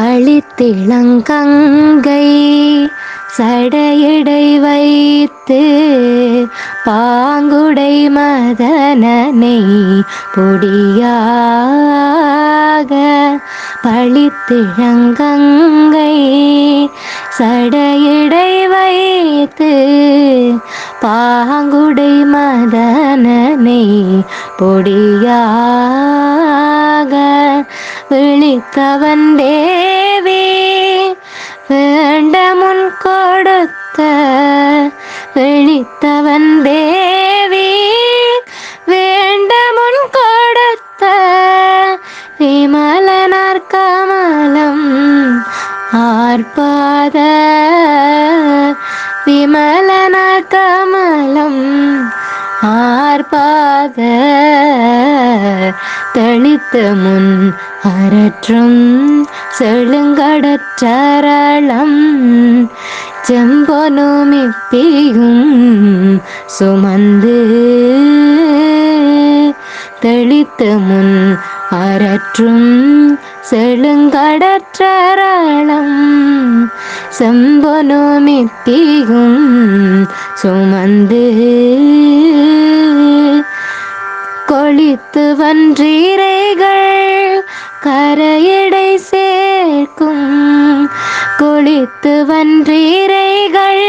அழித்திளங்கங்கை சடையடை வைத்து பாங்குடை மதனனை பொடியாக பழித்திழங்கங்கை சடையடை வைத்து பாங்குடை மதனனை பொடியாக விழித்தவன் தேவி வேண்டமுன் கொடுத்த விழித்தவன் தேவி வேண்டமுன் கொடுத்த விமலனார் கமலம் ஆர்ப்பாத விமலனார் கமலம் ஆ பார்ப்பாத தெளித்த முன் அரற்றும் செழுங்கடற்றளம் செம்பொனுமிப்பியும் சுமந்து தெளித்த முன் அரற்றும் செழுங்கடற்றளம் செம்பொனுமித்தியும் சுமந்து கொளித்துவன்றீரைகள் கரையடை சேர்க்கும். கொளித்துவன்றீரைகள்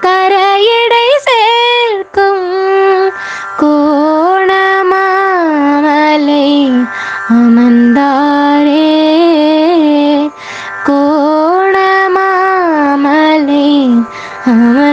கரையடை சேர்க்கும். கோணமாமலை அமர்ந்தாரே. கோணமாமலை அமர்